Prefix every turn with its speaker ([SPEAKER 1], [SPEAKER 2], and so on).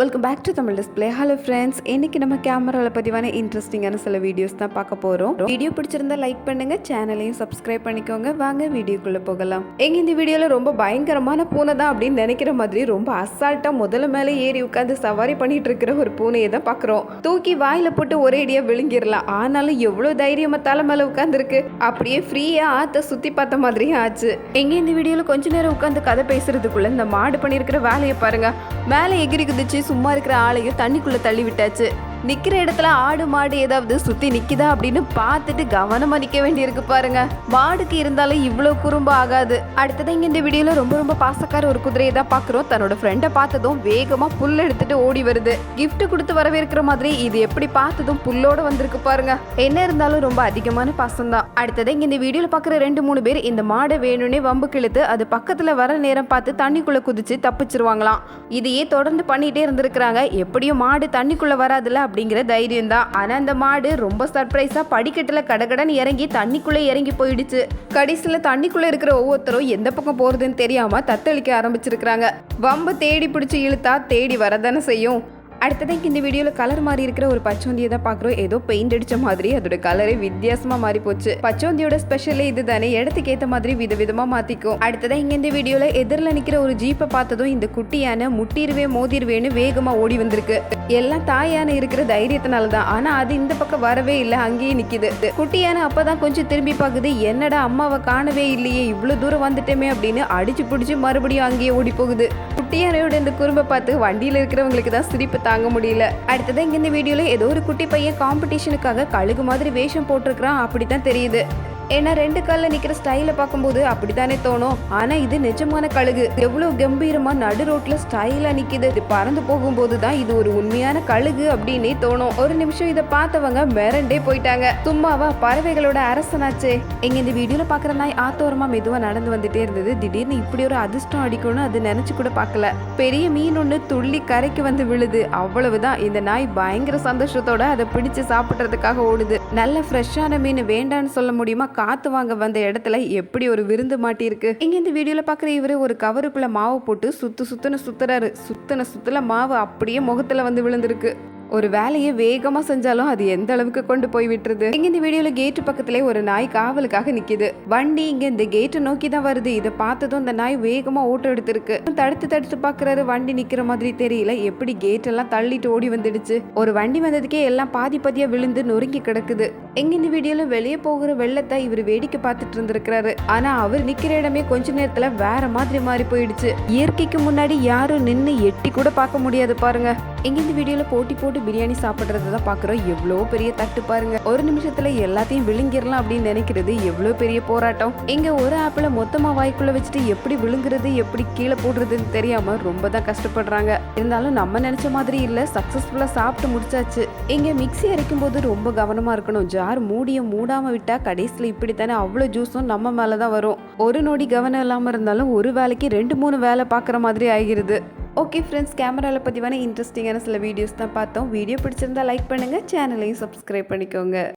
[SPEAKER 1] Welcome back to Tamil display hello friends இன்னைக்கு நம்ம கேமராவில் பதிவான இன்ட்ரெஸ்டிங்கான சில வீடியோஸ் தான் பார்க்க போகிறோம் வீடியோ பிடிச்சிருந்தா லைக் பண்ணுங்க சேனலையும் சப்ஸ்கிரைப் பண்ணிக்கோங்க. வாங்க வீடியோக்குள்ளே போகலாம். எங்க இந்த வீடியோவில் ரொம்ப பயங்கரமான பூனை தான் அப்படின்னு நினைக்கிற மாதிரி ரொம்ப அசால்ட்டாக முதல்ல மேலே ஏறி உட்காந்து சவாரி பண்ணிட்டு இருக்கிற ஒரு பூனையை தான் பார்க்குறோம். தூக்கி வாயில போட்டு ஒரே அடியாக விழுங்கிடலாம். ஆனாலும் எவ்வளோ தைரியமாக தலை மேலே உட்காந்துருக்கு அப்படியே ஃப்ரீயாக ஆற்ற சுற்றி பார்த்த மாதிரியே ஆச்சு. எங்க இந்த வீடியோவில் கொஞ்ச நேரம் உட்காந்து கதை பேசுறதுக்குள்ள இந்த மாடு பண்ணியிருக்கிற வேலையை பாருங்க. மேலே எகிரி குதிச்சு சும்மா இருக்கிற ஆளையும் தண்ணிக்குள்ளே தள்ளி விட்டாச்சு நிக்கிற இடத்துல ஆடு மாடு ஏதாவது சுத்தி நிக்குதா அப்படின்னு பார்த்துட்டு கவனமா நிக்க வேண்டியிருக்கு பாருங்க. மாடுக்கு இருந்தாலும் இவ்வளவு குறும்பு ஆகாது. அடுத்ததான் இங்க இந்த வீடியோல ரொம்ப ரொம்ப பாசக்கார ஒரு குதிரையை தான் பாக்குறோம் தன்னோட ஃப்ரெண்டை பார்த்ததும் வேகமா புல் எடுத்துட்டு ஓடி வருது. கிஃப்ட் கொடுத்து வரவேற்கிற மாதிரி இது எப்படி பார்த்ததும் புல்லோட வந்திருக்கு பாருங்க. என்ன இருந்தாலும் ரொம்ப அதிகமான பாசம் தான் அடுத்தது இங்க இந்த வீடியோல பாக்குற ரெண்டு மூணு பேர் இந்த மாடை வேணும்னே வம்பு கிழுத்து அது பக்கத்துல வர நேரம் பார்த்து தண்ணிக்குள்ள குதிச்சு தப்பிச்சிருவாங்களாம். இதையே தொடர்ந்து பண்ணிட்டே இருந்திருக்கிறாங்க. எப்படியும் மாடு தண்ணிக்குள்ள வராதுல அப்படிங்கிற தைரியம் தான் ஆனா அந்த மாடு ரொம்ப சர்ப்ரைஸா படிக்கட்டுல கடகடன் இறங்கி தண்ணிக்குள்ளே இறங்கி போயிடுச்சு. கடைசியில தண்ணிக்குள்ள இருக்கிற ஒவ்வொருத்தரும் எந்த பக்கம் போறதுன்னு தெரியாம தத்தளிக்க ஆரம்பிச்சிருக்கிறாங்க. வம்பு தேடி பிடிச்சி இழுத்தா தேடி வரதானே செய்யும். அடுத்ததான் இந்த வீடியோவில் கலர் மாறி இருக்கிற ஒரு பச்சோந்தியை தான் பார்க்குறோம். ஏதோ பெயிண்ட் அடிச்ச மாதிரி அதோட கலரே வித்தியாசமாக மாறி போச்சு. பச்சோந்தியோட ஸ்பெஷலே இது தானே இடத்துக்கு ஏற்ற மாதிரி விதவிதமாக மாற்றிக்கும் அடுத்ததான் இங்கே இந்த வீடியோவில் எதிரில் நிற்கிற ஒரு ஜீப்பை பார்த்ததும் இந்த குட்டியான முட்டிருவே மோதிருவேன்னு வேகமாக ஓடி வந்திருக்கு. எல்லாம் தாயான இருக்கிற தைரியத்தினால தான். ஆனால் அது இந்த பக்கம் வரவே இல்லை அங்கேயே நிற்கிது குட்டியான அப்போ தான் கொஞ்சம் திரும்பி பார்க்குது. என்னடா அம்மாவை காணவே இல்லையே இவ்வளோ தூரம் வந்துட்டோமே அப்படின்னு அடிச்சு பிடிச்சி மறுபடியும் அங்கேயே ஓடி போகுது. குட்டி யானையோட இந்த குறும்பை பார்த்து வண்டியில் இருக்கிறவங்களுக்கு தான் சிரிப்பு தாங்க முடியல. அடுத்தது இங்கே இந்த வீடியோவில் ஏதோ ஒரு குட்டி பையன் காம்படிஷனுக்காக கழுகு மாதிரி வேஷம் போட்டிருக்கிறான். அப்படித்தான் தெரியுது. ஏன்னா ரெண்டு காலில் நிற்கிற ஸ்டைலை பார்க்கும்போது அப்படித்தானே தோணும். ஆனால் இது நிஜமான கழுகு. எவ்வளோ கம்பீரமாக நடு ரோட்டில் ஸ்டைலாக நிற்கிது இது பறந்து போகும்போது தான் இது ஒரு உண்மையான கழுகு அப்படின்னே தோணும். ஒரு நிமிஷம் இதை பார்த்தவங்க மிரண்டே போயிட்டாங்க. சும்மாவா பறவைகளோட அரசனாச்சே. எங்க இந்த வீடியோவில் பார்க்குற நாய் ஆத்தோரமாக மெதுவாக நடந்து வந்துட்டே இருந்தது. திடீர்னு இப்படி ஒரு அதிர்ஷ்டம் அடிக்கணும்னு அது நினச்சி கூட பார்க்கல. பெரிய மீன் ஒன்று துள்ளி கரைக்கு வந்து விழுது. அவ்வளவுதான். இந்த நாய் பயங்கர சந்தோஷத்தோட அதை பிடிச்சு சாப்பிட்றதுக்காக ஓடுது. நல்ல ஃப்ரெஷ்ஷான மீன் வேண்டான்னு சொல்ல முடியுமா? காத்து வாங்க வந்த இடத்துல எப்படி ஒரு விருந்து மாட்டியிருக்கு? இங்க இந்த வீடியோல பாக்குற இவரு ஒரு கவருக்குள்ள மாவு போட்டு சுத்து சுத்துன்னு சுத்துறாரு. சுத்தின சுத்துல மாவு அப்படியே முகத்துல வந்து விழுந்திருக்கு. ஒரு வேலையை வேகமா செஞ்சாலும் அது எந்த அளவுக்கு கொண்டு போய் விட்டுருது? இங்க இந்த வீடியோல கேட்டு பக்கத்துல ஒரு நாய் காவலுக்காக நிக்குது. வண்டி இங்க இந்த கேட்டை நோக்கி தான் வருது. இதை பார்த்ததும் அந்த நாய் வேகமா ஓட்டம் எடுத்திருக்கு. தடுத்து தடுத்து பாக்குறாரு. வண்டி நிக்கிற மாதிரி தெரியல. எப்படி கேட் எல்லாம் தள்ளிட்டு ஓடி வந்துடுச்சு? ஒரு வண்டி வந்ததுக்கே எல்லாம் பாதி பாதியா விழுந்து நொறுங்கி கிடக்குது. எங்க இந்த வீடியோல வெளியே போகிற வெள்ளத்தை இவர் வேடிக்கை பார்த்துட்டு இருந்திருக்கிறாரு. ஆனா அவர் நிக்கிற இடமே கொஞ்ச நேரத்துல வேற மாதிரி மாறி போயிடுச்சு. இயற்கைக்கு முன்னாடி யாரும் நின்னு எட்டி கூட பார்க்க முடியாது பாருங்க. எங்க இந்த வீடியோல போட்டி போட்டு பிரியாணி சாப்பிடுறது தான் பாக்குறோம் எவ்வளோ பெரிய தட்டு பாருங்க. ஒரு நிமிஷத்துல எல்லாத்தையும் விழுங்கிடலாம் அப்படின்னு நினைக்கிறது எவ்வளோ பெரிய போராட்டம். இங்க ஒரு ஆப்பிள மொத்தமா வாய்க்குள்ள வச்சுட்டு எப்படி விழுங்குறது எப்படி கீழே போடுறதுன்னு தெரியாம ரொம்ப தான் கஷ்டப்படுறாங்க. இருந்தாலும் நம்ம நினைச்ச மாதிரி இல்ல சக்சஸ்ஃபுல்லா சாப்பிட்டு முடிச்சாச்சு. இங்க மிக்ஸி அரைக்கும் போது ரொம்ப கவனமா இருக்கணும் ஜார் மூடிய விட்டால் கடைசியில் இப்படி தானே அவ்வளோ ஜூஸும் நம்ம மேலே தான் வரும். ஒரு நொடி கவனம் இல்லாமல் இருந்தாலும் ஒரு வேலைக்கு ரெண்டு மூணு வேலை பார்க்குற மாதிரி ஆகிருது ஓகே ஃப்ரெண்ட்ஸ் கேமராவில் பதிவான இன்ட்ரெஸ்டிங்கான சில வீடியோஸ் தான் பார்த்தோம். வீடியோ பிடிச்சிருந்தா லைக் பண்ணுங்கள் சேனலையும் சப்ஸ்கிரைப் பண்ணிக்கோங்க.